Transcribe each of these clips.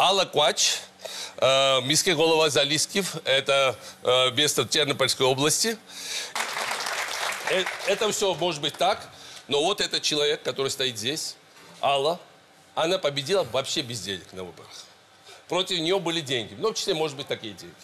Алла Квач, э, голова Залискив, это э, место в Тернопольской области. Э, Это все может быть так, но вот этот человек, который стоит здесь, Алла, она победила вообще без денег на выборах. Против нее были деньги, в том числе, может быть, такие деньги.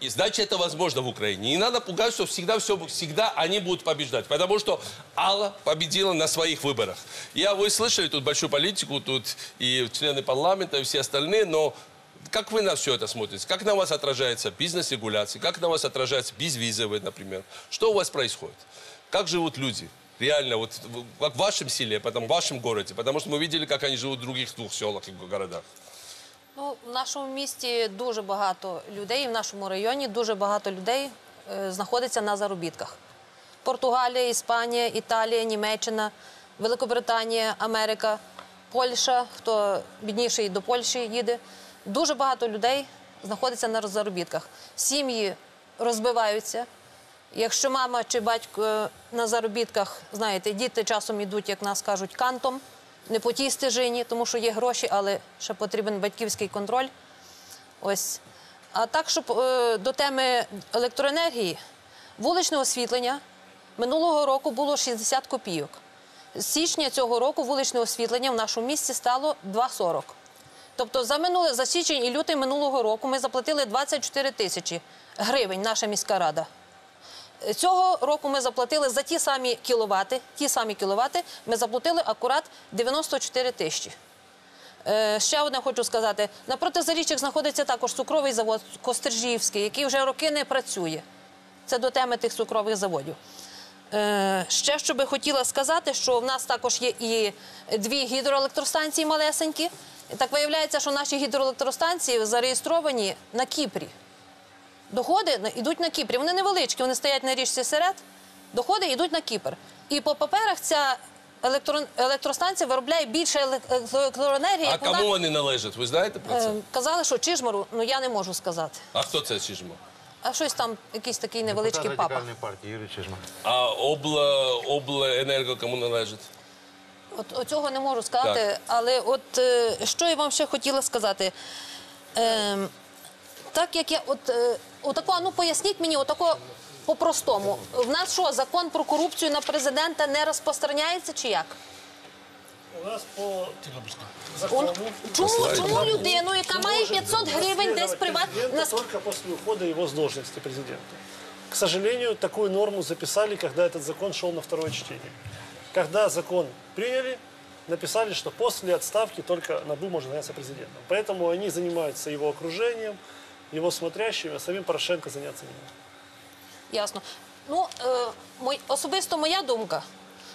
И значит, это возможно в Украине. Не надо пугать, что всегда все, всегда они будут побеждать. Потому что Алла победила на своих выборах. Я, вы слышали тут большую политику, тут и члены парламента, и все остальные, но как вы на все это смотрите? Как на вас отражается бизнес-регуляция? Как на вас отражается безвизовый, например? Что у вас происходит? Как живут люди? Реально, вот как в вашем селе, потом в вашем городе. Потому что мы видели, как они живут в других двух селах и городах. Ну, в нашому місті дуже багато людей, в нашому районі дуже багато людей е, знаходиться на заробітках. Португалія, Іспанія, Італія, Німеччина, Великобританія, Америка, Польща, хто бідніший до Польщі їде. Дуже багато людей знаходиться на заробітках. Сім'ї розбиваються. Якщо мама чи батько е, на заробітках, знаєте, діти часом йдуть, як нас кажуть, кантом, не по тій стежині, тому що є гроші, але ще потрібен батьківський контроль. Ось. А так, щоб е, до теми електроенергії, вуличне освітлення минулого року було 60 копійок. З січня цього року вуличне освітлення в нашому місті стало 2,40. Тобто за минуле за січень і лютий минулого року ми заплатили 24 тисячі гривень, наша міська рада. Цього року ми заплатили за ті самі кіловати, ті самі кіловати, ми заплатили акурат 94 тисячі. Е, ще одне хочу сказати: напроти заріччях знаходиться також цукровий завод Костержівський, який вже роки не працює. Це до теми тих цукрових заводів. Е, ще що би хотіла сказати, що в нас також є і дві гідроелектростанції малесенькі. Так виявляється, що наші гідроелектростанції зареєстровані на Кіпрі. Доходи йдуть на Кіпрі. Вони невеличкі, вони стоять на річці Серед. Доходи йдуть на Кіпр. І по паперах ця електро- електростанція виробляє більше елек- електроенергії. А кому вона... вони належать? Ви знаєте про це? Е, Казали, що Чижмару, ну я не можу сказати. А хто це Чижмо? А щось там, якийсь такий невеличкий папа. радикальної партії Юрій Чижман. А обла, обленерго кому належить? От, цього не можу сказати. Так. Але от е, що я вам ще хотіла сказати. Ем, так як я, от е, отако, ну поясніть мені, отако по-простому. В нас що, закон про корупцію на президента не розпространяється чи як? У нас по Он, закону чому, чому людину, яка має 500 гривень десь приват... Нас... только после ухода его с должности президента. К сожалению, такую норму записали, когда этот закон шел на второе чтение. Когда закон приняли, написали, что после отставки только НАБУ может заняться президентом. Поэтому они занимаются его окружением, его смотрящими, а самим Порошенко заняться не может. Ясно. Ну, е, мой, особисто моя думка,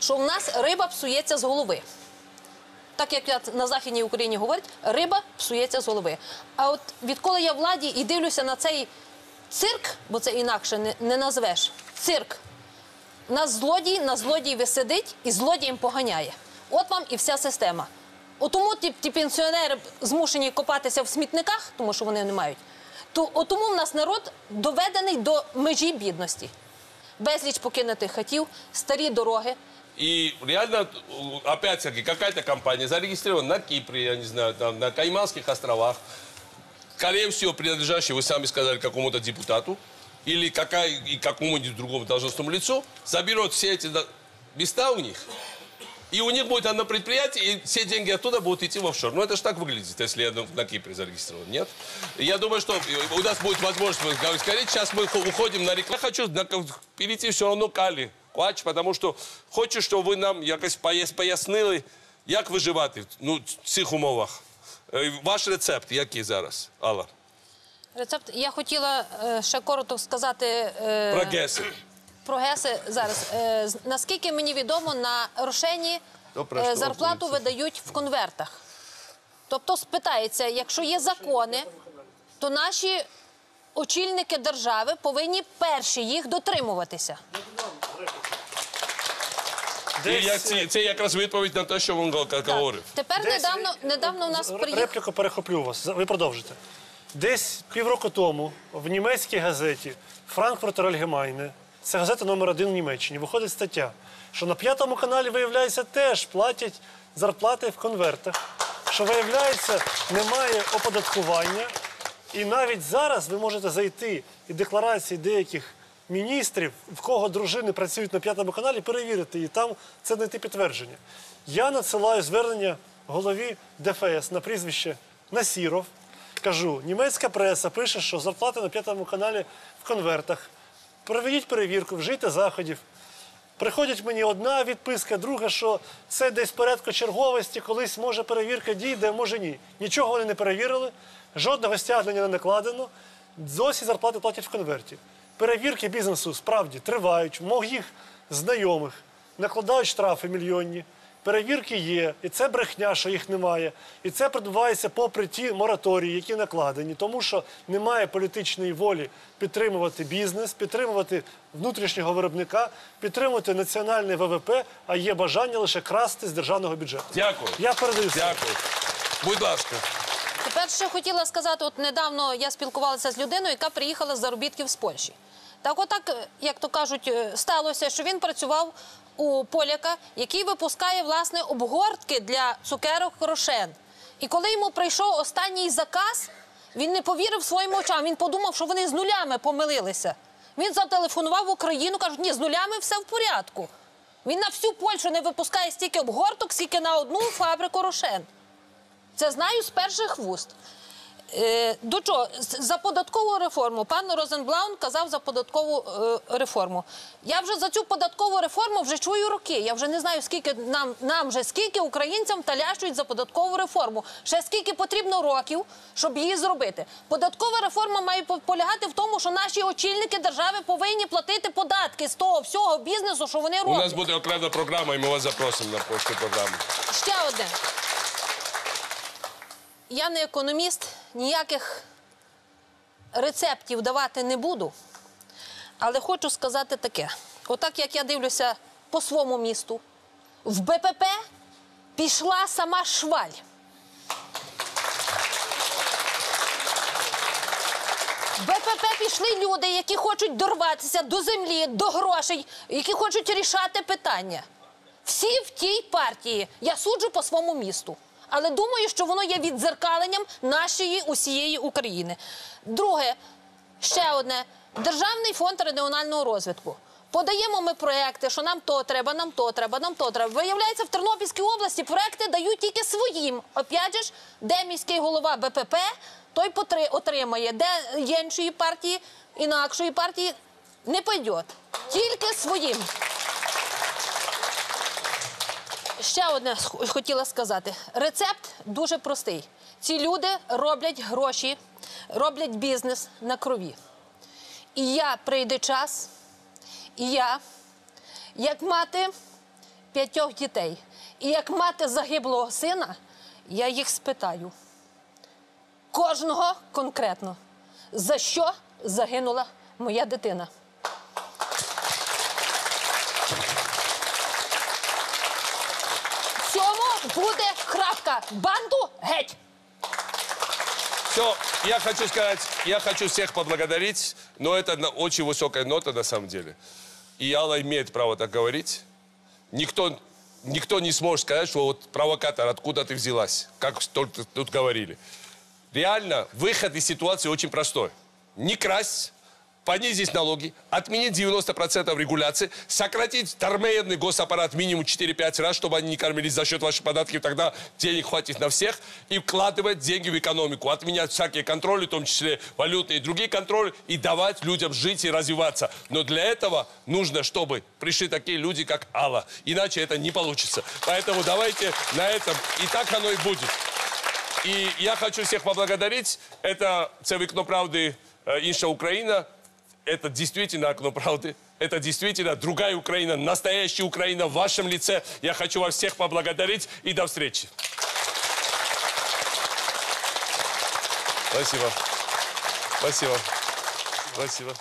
що в нас риба псується з голови. Так як я на Західній Україні говорять, риба псується з голови. А от відколи я владі і дивлюся на цей цирк, бо це інакше не, не назвеш, цирк, нас злодій на злодієві сидить і злодієм поганяє. От вам і вся система. От тому ті, ті пенсіонери змушені копатися в смітниках, тому що вони не мають. То от тому в нас народ доведений до межі бідності. Безліч покинутих хатів, старі дороги. И реально, опять-таки, какая-то компания зарегистрирована на Кипре, я не знаю, там, на Кайманских островах, скорее всего, принадлежащая, вы сами сказали, какому-то депутату или какая, и какому-нибудь другому должностному лицу, заберет все эти места у них, и у них будет одно предприятие, и все деньги оттуда будут идти в офшор. Ну, это же так выглядит, если я на- на Кипре зарегистрирован, нет? Я думаю, что у нас будет возможность говорить скорее. Сейчас мы хо- уходим на рекламу. Я хочу на- перейти все равно к Алі Квач, потому що хочу, щоб ви нам якось пояс- пояснили, як виживати ну, в цих умовах. Е, Ваш рецепт який зараз, Алла? Рецепт. Я хотіла е, ще коротко сказати е, Про ГЕСи. про ГЕСи зараз. Е, наскільки мені відомо, на Рошені е, зарплату видають в конвертах. Тобто спитається, якщо є закони, то наші очільники держави повинні перші їх дотримуватися. І як ці- це якраз відповідь на те, що він говорив. Тепер Десь- недавно, недавно у нас приїхав. Репліку перехоплю вас. Ви продовжите. Десь півроку тому в німецькій газеті Франкфуртер Альгемайне, це газета номер один в Німеччині, виходить стаття, що на п'ятому каналі, виявляється, теж платять зарплати в конвертах. що виявляється, немає оподаткування. І навіть зараз ви можете зайти і декларації деяких міністрів, в кого дружини працюють на п'ятому каналі, перевірити і там це знайти підтвердження. Я надсилаю звернення голові ДФС на прізвище Насіров. Кажу, німецька преса пише, що зарплата на п'ятому каналі в конвертах. Проведіть перевірку, вжийте заходів. Приходять мені одна відписка, друга, що це десь порядку черговості, колись може перевірка дійде, може ні. Нічого вони не перевірили, жодного стягнення не накладено, досі зарплати платять в конверті. Перевірки бізнесу справді тривають, моїх знайомих накладають штрафи мільйонні. Перевірки є, і це брехня, що їх немає. І це відбувається попри ті мораторії, які накладені, тому що немає політичної волі підтримувати бізнес, підтримувати внутрішнього виробника, підтримувати національний ВВП, а є бажання лише красти з державного бюджету. Дякую. Я передаю. Дякую. Будь ласка. Тепер ще хотіла сказати, от недавно я спілкувалася з людиною, яка приїхала з заробітків з Польщі. Так, отак, е, як то кажуть, е, сталося, що він працював у поляка, який випускає власне обгортки для цукерок Рошен. І коли йому прийшов останній заказ, він не повірив своїм очам. Він подумав, що вони з нулями помилилися. Він зателефонував в Україну, кажуть, ні, з нулями все в порядку. Він на всю Польщу не випускає стільки обгорток, скільки на одну фабрику Рошен. Це знаю з перших вуст. Е, до чого? За податкову реформу. Пан Розенблаун казав за податкову е, реформу. Я вже за цю податкову реформу вже чую роки. Я вже не знаю, скільки нам, нам вже скільки українцям талящують за податкову реформу. Ще скільки потрібно років, щоб її зробити. Податкова реформа має по- полягати в тому, що наші очільники держави повинні платити податки з того всього бізнесу, що вони роблять. У нас буде окрема програма, і ми вас запросимо на пошту програму. Ще одне. Я не економіст, ніяких рецептів давати не буду. Але хочу сказати таке: отак як я дивлюся по своєму місту, в БПП пішла сама шваль. В БПП пішли люди, які хочуть дорватися до землі, до грошей, які хочуть рішати питання. Всі в тій партії. Я суджу по своєму місту. Але думаю, що воно є віддзеркаленням нашої усієї України. Друге, ще одне: Державний фонд регіонального розвитку. Подаємо ми проекти, що нам то треба, нам то треба, нам то треба. Виявляється, в Тернопільській області проекти дають тільки своїм. Опять ж, де міський голова БПП, той отримає, де іншої партії, інакшої партії не пойде. Тільки своїм. Ще одне хотіла сказати. Рецепт дуже простий. Ці люди роблять гроші, роблять бізнес на крові. І я прийде час, і я, як мати п'ятьох дітей, і як мати загиблого сина, я їх спитаю. Кожного конкретно, за що загинула моя дитина. Крапка. Банду геть! Все, я хочу сказать, я хочу всех поблагодарить, но это на- очень высокая нота на самом деле. И Алла имеет право так говорить. Никто, никто не сможет сказать, что вот провокатор, откуда ты взялась, как только тут говорили. Реально, выход из ситуации очень простой. Не красть, понизить налоги, отменить 90% регуляции, сократить тормоедный госаппарат минимум 4-5 раз, чтобы они не кормились за счет ваших податков, тогда денег хватит на всех, и вкладывать деньги в экономику, отменять всякие контроли, в том числе валютные и другие контроли, и давать людям жить и развиваться. Но для этого нужно, чтобы пришли такие люди, как Алла. Иначе это не получится. Поэтому давайте на этом, и так оно и будет. І я хочу всіх поблагодарить. Это це вікно правди э, інша Україна. Это действительно окно правды. Это действительно другая Украина, настоящая Украина в вашем лице. Я хочу вас всех поблагодарить и до встречи. Спасибо. Спасибо. Спасибо.